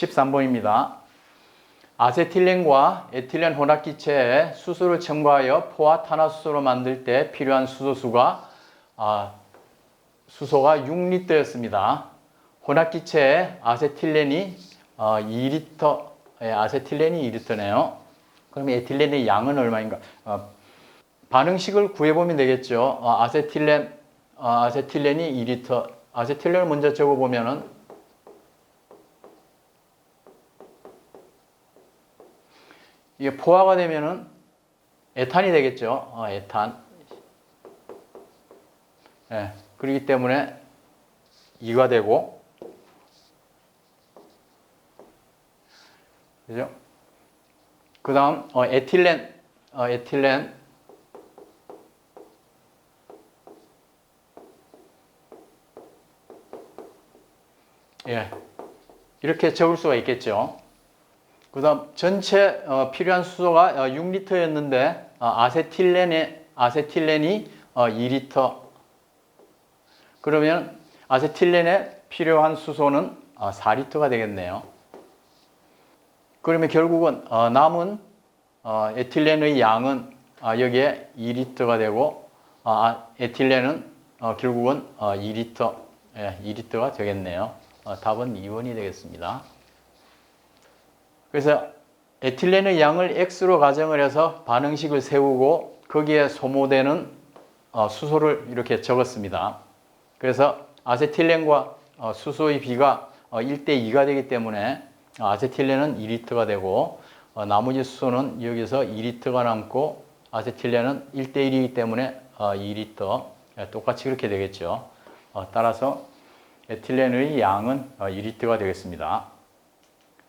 13번입니다. 아세틸렌과 에틸렌 혼합기체에 수소를 첨가하여 포화 탄화수소로 만들 때 필요한 수소수가 아, 수소가 6리터였습니다. 혼합기체에 아세틸렌이 어, 2리터, 예, 아세틸렌이 2리터네요. 그럼 에틸렌의 양은 얼마인가? 어, 반응식을 구해보면 되겠죠. 어, 아세틸렌, 어, 아세틸렌이 2리터. 아세틸렌을 먼저 적어보면은 이게 포화가 되면은 에탄이 되겠죠. 어, 에탄. 예, 그렇기 때문에 2가 되고, 그죠? 그 다음, 어, 에틸렌, 어, 에틸렌. 예, 이렇게 적을 수가 있겠죠. 그 다음, 전체 어, 필요한 수소가 6리터였는데, 아세틸렌의, 아세틸렌이 어, 2리터. 그러면 아세틸렌에 필요한 수소는 어, 4리터가 되겠네요. 그러면 결국은 어, 남은 어, 에틸렌의 양은 어, 여기에 2리터가 되고 어, 아, 에틸렌은 어, 결국은 어, 2리터, 예, 2리터가 되겠네요. 어, 답은 2번이 되겠습니다. 그래서 에틸렌의 양을 X로 가정을 해서 반응식을 세우고 거기에 소모되는 어, 수소를 이렇게 적었습니다. 그래서 아세틸렌과 어, 수소의 비가 어, 1대 2가 되기 때문에 아세틸렌은 2리터가 되고 어, 나머지 수소는 여기서 2리터가 남고 아세틸렌은 1대 1이기 때문에 어, 2리터 예, 똑같이 그렇게 되겠죠. 어, 따라서 에틸렌의 양은 어, 2리터가 되겠습니다.